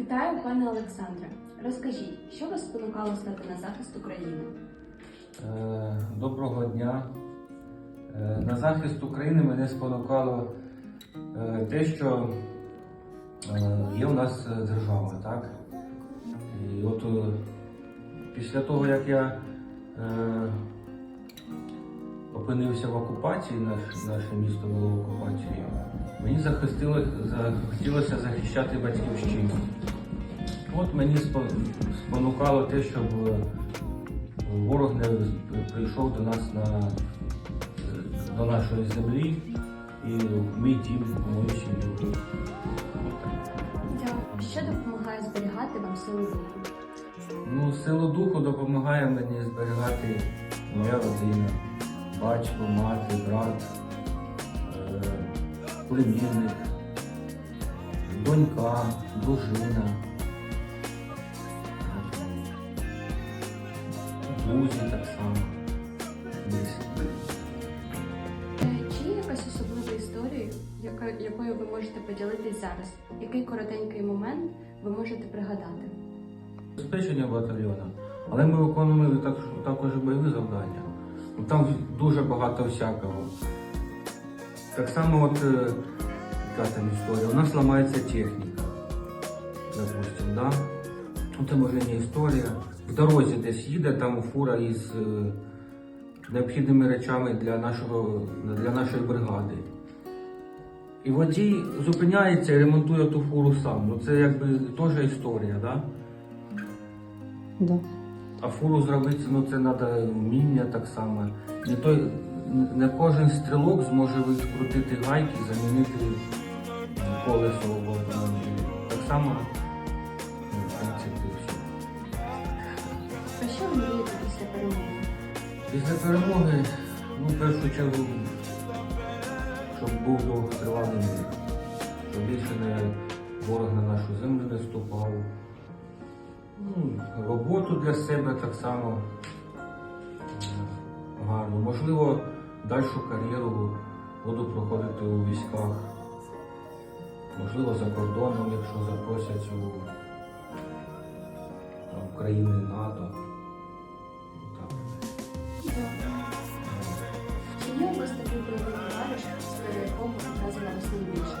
Вітаю, пане Олександре. Розкажіть, що вас спонукало стати на захист України? Е, Доброго дня. Е, На захист України мене спонукало е, те, що є у нас держава, так? І от після того, як я опинився в окупації, наш, наше місто було в окупації, мені захотілося захищати батьківщину. От мені спонукало те, щоб е, ворог не прийшов до нас на до нашої землі і в мій дім, в мою сім'ю. Що допомагає зберігати вам силу духу? Ну, силу духу допомагає мені зберігати моя родина, батько, мати, брат, е, племінник, донька, дружина, друзі так само. Е, Чи є якась особлива історія, якою ви можете поділитись зараз? Який коротенький момент ви можете пригадати? Забезпечення батальйону, але ми виконуємо також, також бойові завдання. Там дуже багато всякого. Так само, от е, яка там історія, у нас ламається техніка. Допустим, да? Ну, це може не історія. В дорозі десь їде там фура із е, необхідними речами для, нашого, для нашої бригади. І водій зупиняється і ремонтує ту фуру сам. Ну це якби теж історія, так? Да? Да. А фуру зробити, ну це треба вміння так само. Не, той, не кожен стрілок зможе відкрутити гайки, замінити колесо в автомобілі. Так само, ну, в принципі, все. Про що мрієте після перемоги? Після перемоги, ну, в першу чергу, щоб був довготривалий мир. Щоб більше не ворог на нашу землю не ступав. Роботу для себе так само е, гарно. Можливо, дальшу кар'єру буду проходити у військах. Можливо, за кордоном, якщо запросять у там, країни НАТО. Так. Чи є у вас такий бойовий товариш, історія якого вразила вас найбільше?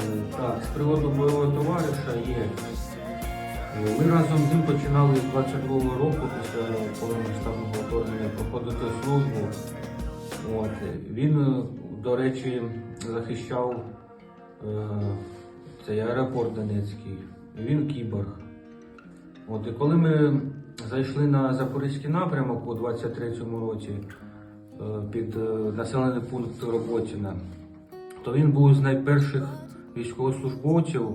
Е, Так, з приводу бойового товариша є. Е, Ми разом з ним починали з 22-го року після повномасштабного вторгнення проходити службу. От. Він, е, до речі, захищав е, цей аеропорт Донецький. Він кіборг. От, і коли ми зайшли на Запорізький напрямок у 23-му році е, під е, населений пункт Роботіна, то він був з найперших військовослужбовців,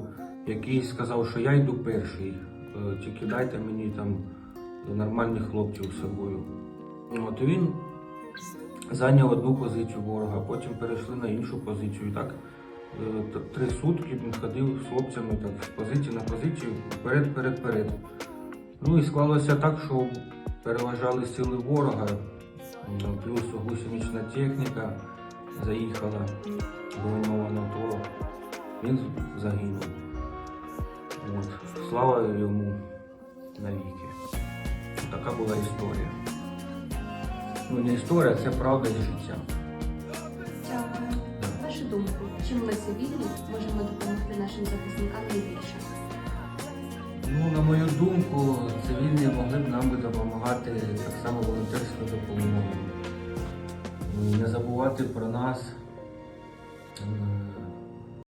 який сказав, що я йду перший, е, тільки дайте мені там нормальних хлопців з собою. От він зайняв одну позицію ворога, потім перейшли на іншу позицію. І так е, три сутки він ходив з хлопцями так, з позиції на позицію, вперед, вперед, вперед. Ну і склалося так, що переважали сили ворога, плюс гусенична техніка заїхала броньована, то він загинув. От. Слава йому навіки. Така була історія. Ну, не історія, це правда і життя. Дякую. Вашу думку, чим ми цивільні можемо допомогти нашим захисникам найбільше? Ну, на мою думку, цивільні могли б нам би допомагати так само волонтерською допомогою. Ну, Не забувати про нас, е,